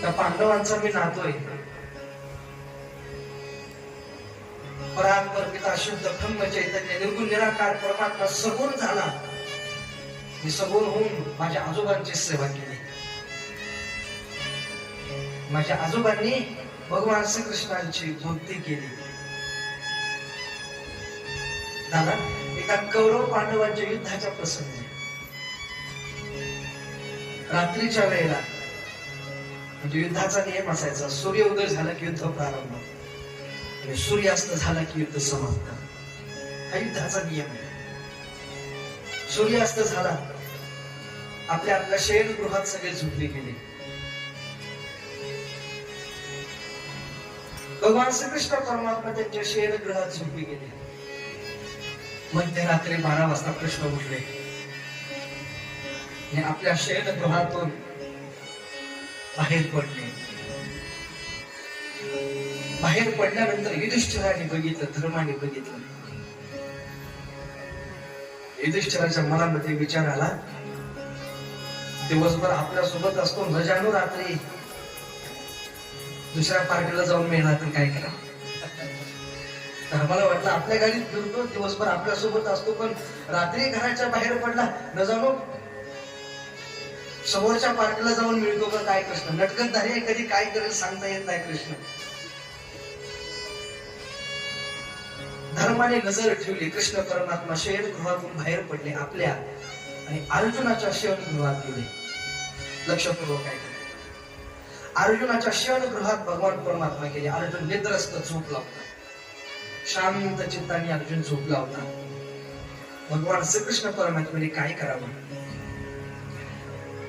त्या पांडवांचा मी नातोय परात्पर पिता शुद्ध ब्रह्म चैतन्य निर्गुण निराकार परमात्मा सगुण झाला. मी सगुण होऊन माझ्या आजोबांची सेवा केली. माझ्या आजोबांनी भगवान श्रीकृष्णांची भक्ती केली. दादा एका कौरव पांडवांच्या युद्धाच्या प्रसंगी रात्रीच्या वेळेला म्हणजे युद्धाचा नियम असायचा. सूर्य उदय झाला की युद्ध प्रारंभ. आणि सूर्यास्त झाला की युद्ध समाप्त. हा युद्धाचा नियम आहे. सूर्यास्त झाला. आपल्या आपल्या शयनगृहात सगळे झोपले गेले. भगवान श्रीकृष्ण परमात्मा त्यांच्या शयनगृहात झोपले गेले. मध्यरात्री बारा वाजता कृष्ण उठले. आपल्या शयनगृहातून बाहेर पडले बाहेर पडल्यानंतर युधिष्ठिराने बघितलं धर्माने बघितलं. युधिष्ठिराच्या मनामध्ये विचार आला दिवसभर आपल्यासोबत असतो न जाणू रात्री. दुसऱ्या पार्टीला जाऊन मिळणार तर काय करा? धर्माला वाटलं आपल्या गाडीत फिरतो दिवसभर आपल्यासोबत असतो पण रात्री घराच्या बाहेर पडला न जाणू. समोरच्या पार्टीला जाऊन मिळतो का काय कृष्ण नटकतधारी आहे कधी काय करेल सांगता येत नाही कृष्ण धर्माने नजर ठेवली कृष्ण परमात्मा शयन गृहातून बाहेर पडले आपल्या आणि अर्जुनाच्या शयन गृहात गेले. लक्षपूर्वक काय अर्जुनाच्या शयन गृहात भगवान परमात्मा गेले. अर्जुन निद्रस्त झोपला होता शांत चित्ताने अर्जुन झोपला होता भगवान श्रीकृष्ण परमात्मेने काय करावं?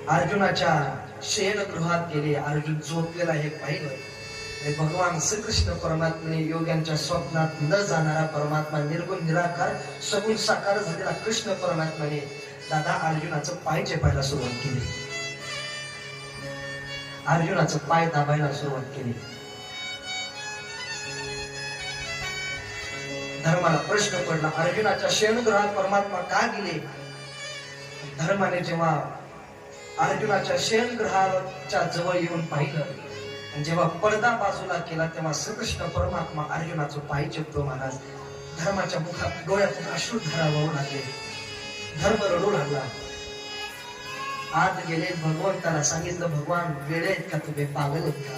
अर्जुनाच्या शयनगृहात गेले. अर्जुन झोपलेला हे पाहिलं भगवान श्रीकृष्ण परमात्मेने योग्यांच्या स्वप्नात न जाणारा परमात्मा निर्गुण निराकार सगुण साकार झालेला कृष्ण परमात्माने दादा अर्जुनाचं पाय चेपायला सुरुवात केली. अर्जुनाचं पाय दाबायला सुरुवात केली. धर्माला प्रश्न पडला. अर्जुनाच्या शयनगृहात परमात्मा का गेले? धर्माने जेव्हा अर्जुनाच्या शयनगृहाच्या जवळ येऊन पाहिलं. आणि जेव्हा पडदा बाजूला केला तेव्हा श्रीकृष्ण परमात्मा अर्जुनाचं पाय चेपतो महाराज धर्माच्या मुखात डोळ्यातून अश्रुधारा वाहू लागले. धर्म रडू लागला. आत गेले भगवंताला सांगितलं भगवान वेळेत का तुम्ही पागल का?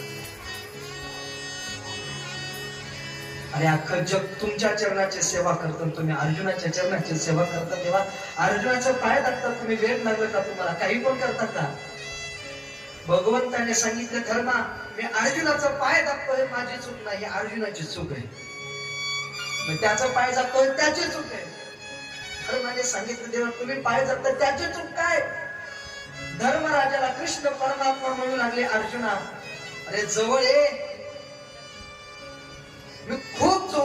आणि अख्खं जग तुमच्या चरणाची सेवा करतात तुम्ही अर्जुनाच्या चरणाची सेवा करता तेव्हा अर्जुनाचा पाय टाकतात तुम्ही वेळ लागलं का तुम्हाला काही पण करता का? भगवंताने सांगितलं धर्मा मी अर्जुनाचा पाय दाखतोय माझी चूक नाही अर्जुनाची चूक आहे. त्याचा पाय जातोय त्याची चूक आहे. धर्माने सांगितलं देवा तुम्ही पाय दाखता त्याची चूक काय? धर्मराजाला कृष्ण परमात्मा म्हणू लागले अर्जुना अरे जवळ ये.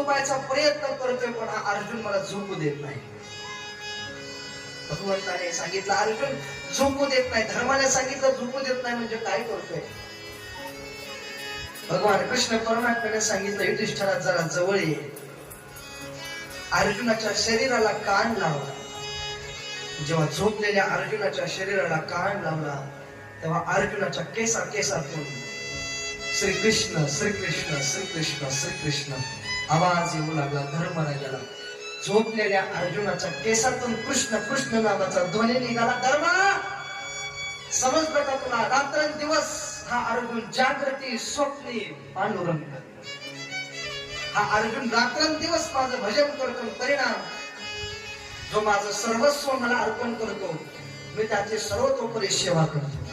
झोपायचा प्रयत्न करतोय पण हा अर्जुन मला झोपू देत नाही. भगवंताने सांगितलं अर्जुन झोपू देत नाही. धर्माने सांगितलं झोपू देत नाही म्हणजे काय करतोय? भगवान कृष्ण परमात्म्याने सांगितलं युधिष्ठिरात जरा जवळ ये. अर्जुनाच्या शरीराला कान लावला जेव्हा झोपलेल्या अर्जुनाच्या शरीराला कान लावला तेव्हा अर्जुनाच्या केसा केसातून श्रीकृष्ण श्रीकृष्ण श्रीकृष्ण श्रीकृष्ण. आवाज येऊ लागला धर्मराजाला झोपलेल्या अर्जुनाच्या केसातून कृष्ण कृष्ण नावाचा ध्वनी निघाला. धर्मा समजलं का तुला रात्रंदिवस हा अर्जुन जागृती स्वप्नी पांडुरंग. हा अर्जुन रात्रंदिवस माझं भजन करतो परिणाम. जो माझं सर्वस्व मला अर्पण करतो मी त्याची सर्वतोपरी सेवा करतो.